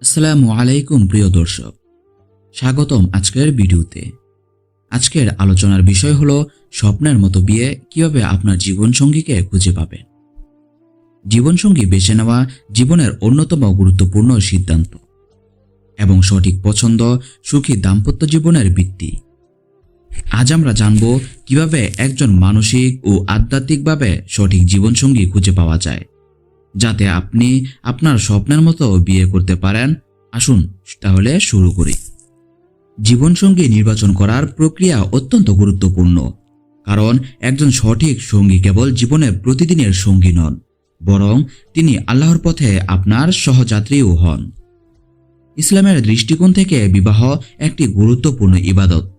আসসালামু আলাইকুম, প্রিয় দর্শক। স্বাগতম আজকের ভিডিওতে। আজকের আলোচনার বিষয় হলো, স্বপ্নের মতো বিয়ে কীভাবে আপনার জীবনসঙ্গীকে খুঁজে পাবেন? জীবনসঙ্গী বেছে নেওয়া জীবনের অন্যতম গুরুত্বপূর্ণ সিদ্ধান্ত। এবং সঠিক পছন্দ, সুখী দাম্পত্য জীবনের ভিত্তি। আজ আমরা জানব, কীভাবে একজন মানসিক ও আধ্যাত্মিকভাবে সঠিক জীবনসঙ্গী খুঁজে পাওয়া যায়। যাতে আপনি আপনার স্বপ্নের মতো বিয়ে করতে পারেন। আসুন, তাহলে শুরু করি। জীবনসঙ্গী নির্বাচন করার প্রক্রিয়া অত্যন্ত গুরুত্বপূর্ণ। কারণ, একজন সঠিক সঙ্গী কেবল জীবনের প্রতিদিনের সঙ্গী নন, বরং তিনি আল্লাহর পথে আপনার সহযাত্রীও হন। ইসলামের দৃষ্টিকোণ থেকে বিবাহ একটি গুরুত্বপূর্ণ ইবাদত,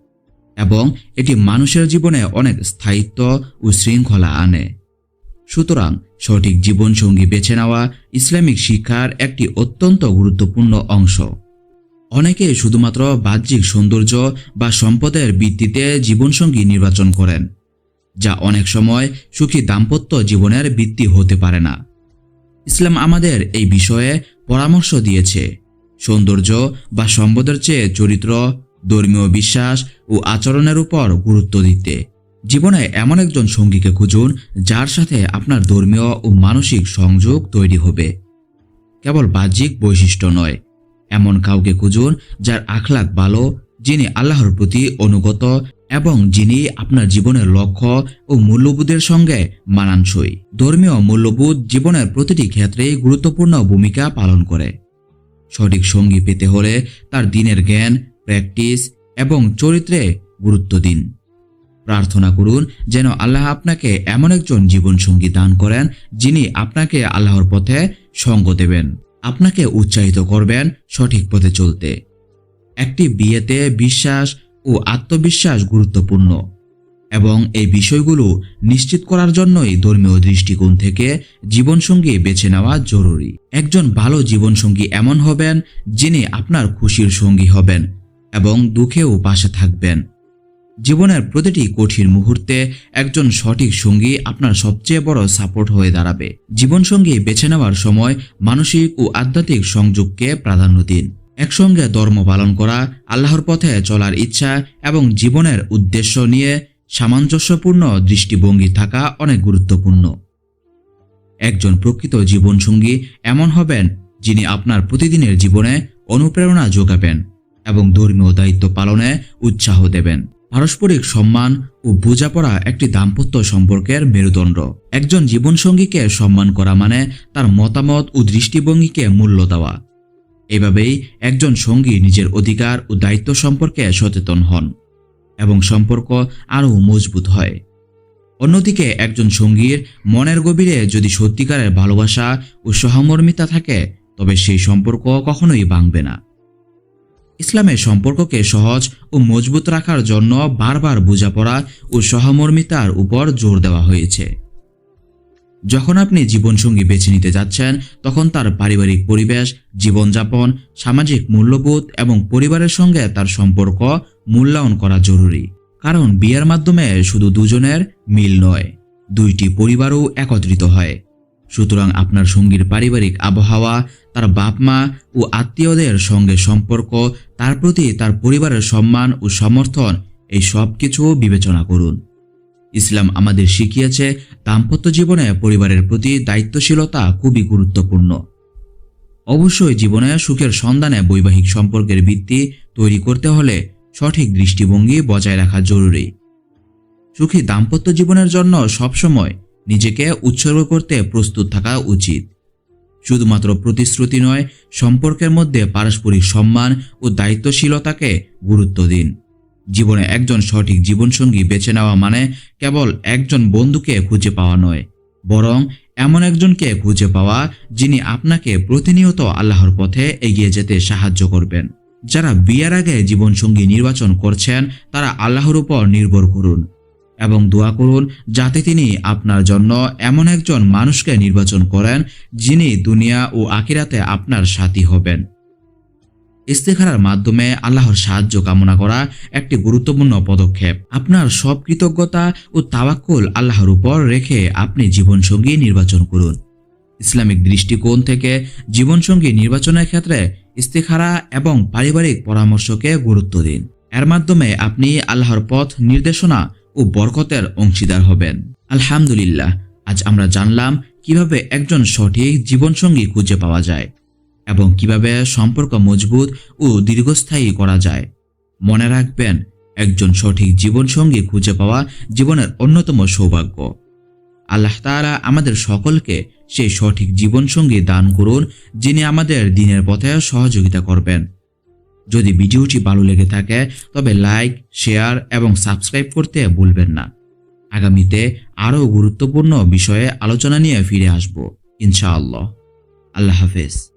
এবং এটি মানুষের জীবনে অনেক স্থায়িত্ব ও শৃঙ্খলা আনে। সুতরাং সঠিক জীবনসঙ্গী বেছে নেওয়া ইসলামিক শিক্ষার একটি অত্যন্ত গুরুত্বপূর্ণ অংশ। অনেকে শুধুমাত্র বাহ্যিক সৌন্দর্য বা সম্পদের ভিত্তিতে জীবনসঙ্গী নির্বাচন করেন, যা অনেক সময় সুখী দাম্পত্য জীবনের ভিত্তি হতে পারে না। ইসলাম আমাদের এই বিষয়ে পরামর্শ দিয়েছে। সৌন্দর্য বা সম্পদের চেয়ে চরিত্র, ধর্মীয় বিশ্বাস ও আচরণের উপর গুরুত্ব দিতে। জীবনে এমন একজন সঙ্গীকে খুঁজুন, যার সাথে আপনার ধর্মীয় ও মানসিক সংযোগ তৈরি হবে। কেবল বাহ্যিক বৈশিষ্ট্য নয়। এমন কাউকে খুঁজুন, যার আখলাক ভালো, যিনি আল্লাহর প্রতি অনুগত এবং যিনি আপনার জীবনের লক্ষ্য ও মূল্যবোধের সঙ্গে মানানসই। ধর্মীয় মূল্যবোধ জীবনের প্রতিটি ক্ষেত্রেই গুরুত্বপূর্ণ ভূমিকা পালন করে। সঠিক সঙ্গী পেতে হলে তার দিনের জ্ঞান, প্র্যাকটিস এবং চরিত্রে গুরুত্ব দিন। প্রার্থনা করুন যেন আল্লাহ আপনাকে এমন একজন জীবনসঙ্গী দান করেন যিনি আপনাকে আল্লাহর পথে সঙ্গ দেবেন, আপনাকে উৎসাহিত করবেন সঠিক পথে চলতে। একটি বিয়েতে বিশ্বাস ও আত্মবিশ্বাস গুরুত্বপূর্ণ এবং এই বিষয়গুলো নিশ্চিত করার জন্যই ধর্মীয় দৃষ্টিকোণ থেকে জীবনসঙ্গী বেছে নেওয়া জরুরি। একজন ভালো জীবনসঙ্গী এমন হবেন যিনি আপনার খুশির সঙ্গী হবেন এবং দুঃখেও পাশে থাকবেন। জীবনের প্রতিটি কঠিন মুহূর্তে একজন সঠিক সঙ্গী আপনার সবচেয়ে বড় সাপোর্ট হয়ে দাঁড়াবে। জীবনসঙ্গী বেছে নেওয়ার সময় মানসিক ও আধ্যাত্মিক সংযোগকে প্রাধান্য দিন। একসঙ্গে ধর্ম পালন করা, আল্লাহর পথে চলার ইচ্ছা এবং জীবনের উদ্দেশ্য নিয়ে সামঞ্জস্যপূর্ণ দৃষ্টিভঙ্গি থাকা অনেক গুরুত্বপূর্ণ। একজন প্রকৃত জীবনসঙ্গী এমন হবেন যিনি আপনার প্রতিদিনের জীবনে অনুপ্রেরণা যোগাবেন এবং ধর্মীয় দায়িত্ব পালনে উৎসাহ দেবেন। পারস্পরিক সম্মান ও বোঝাপড়া একটি দাম্পত্য সম্পর্কের মেরুদণ্ড। একজন জীবনসঙ্গীকে সম্মান করা মানে তার মতামত ও দৃষ্টিভঙ্গিকে মূল্য দেওয়া। এভাবেই একজন সঙ্গী নিজের অধিকার ও দায়িত্ব সম্পর্কে সচেতন হন এবং সম্পর্ক আরও মজবুত হয়। অন্যদিকে একজন সঙ্গীর মনের গভীরে যদি সত্যিকারের ভালোবাসা ও সহমর্মিতা থাকে, তবে সেই সম্পর্ক কখনোই ভাঙবে না। ইসলামের সম্পর্ককে সহজ ও মজবুত রাখার জন্য বারবার বোঝাপড়া ও সহমর্মিতার উপর জোর দেওয়া হয়েছে। যখন আপনি জীবনসঙ্গী বেছে নিতে যাচ্ছেন, তখন তার পারিবারিক পরিবেশ, জীবনযাপন, সামাজিক মূল্যবোধ এবং পরিবারের সঙ্গে তার সম্পর্ক মূল্যায়ন করা জরুরি। কারণ বিয়ের মাধ্যমে শুধু দুজনের মিল নয়, দুইটি পরিবারও একত্রিত হয়। সুতরাং আপনার সঙ্গীর পারিবারিক আবহাওয়া, তার বাপ মা ও আত্মীয়দের সঙ্গে সম্পর্ক, তার প্রতি তার পরিবারের সম্মান ও সমর্থন, এই সব কিছু বিবেচনা করুন। ইসলাম আমাদের শিখিয়েছে, দাম্পত্য জীবনে পরিবারের প্রতি দায়িত্বশীলতা খুবই গুরুত্বপূর্ণ। অবশ্যই জীবনে সুখের সন্ধানে বৈবাহিক সম্পর্কের ভিত্তি তৈরি করতে হলে সঠিক দৃষ্টিভঙ্গি বজায় রাখা জরুরি। সুখী দাম্পত্য জীবনের জন্য সবসময় নিজেকে উৎসর্গ করতে প্রস্তুত থাকা উচিত। শুধুমাত্র প্রতিশ্রুতি নয়, সম্পর্কের মধ্যে পারস্পরিক সম্মান ও দায়িত্বশীলতাকে গুরুত্ব দিন। জীবনে একজন সঠিক জীবনসঙ্গী বেছে নেওয়া মানে কেবল একজন বন্ধুকে খুঁজে পাওয়া নয়, বরং এমন একজনকে খুঁজে পাওয়া যিনি আপনাকে প্রতিনিয়ত আল্লাহর পথে এগিয়ে যেতে সাহায্য করবেন। যারা বিয়ের আগে জীবনসঙ্গী নির্বাচন করছেন, তারা আল্লাহর উপর নির্ভর করুন। এবং দোয়া করুন যাতে তিনি আপনার জন্য এমন একজন মানুষকে নির্বাচন করেন যিনি দুনিয়া ও আকিরাতে আপনার সাথী হবেন। ইস্তেখারার মাধ্যমে আল্লাহর সাহায্য কামনা করা একটি গুরুত্বপূর্ণ পদক্ষেপ। আপনার সব কৃতজ্ঞতা ও তাওয়াক্কুল আল্লাহর উপর রেখে আপনি জীবনসঙ্গী নির্বাচন করুন। ইসলামিক দৃষ্টিকোণ থেকে জীবনসঙ্গী নির্বাচনের ক্ষেত্রে ইস্তেখারা এবং পারিবারিক পরামর্শকে গুরুত্ব দিন। এর মাধ্যমে আপনি আল্লাহর পথ নির্দেশনা ও বরকতের অংশীদার হবেন। আলহামদুলিল্লাহ, আজ আমরা জানলাম কীভাবে একজন সঠিক জীবনসঙ্গী খুঁজে পাওয়া যায় এবং কীভাবে সম্পর্ক মজবুত ও দীর্ঘস্থায়ী করা যায়। মনে রাখবেন, একজন সঠিক জীবনসঙ্গী খুঁজে পাওয়া জীবনের অন্যতম সৌভাগ্য। আল্লাহ তারা আমাদের সকলকে সেই সঠিক জীবনসঙ্গী দান করুন, যিনি আমাদের দিনের পথে সহযোগিতা করবেন। যদি ভিডিওটি ভালো লেগে থাকে, তবে লাইক শেয়ার এবং সাবস্ক্রাইব করতে ভুলবেন না। আগামীতে আরও গুরুত্বপূর্ণ বিষয়ে আলোচনা নিয়ে ফিরে আসব। ইনশাআল্লাহ। আল্লাহ হাফেজ।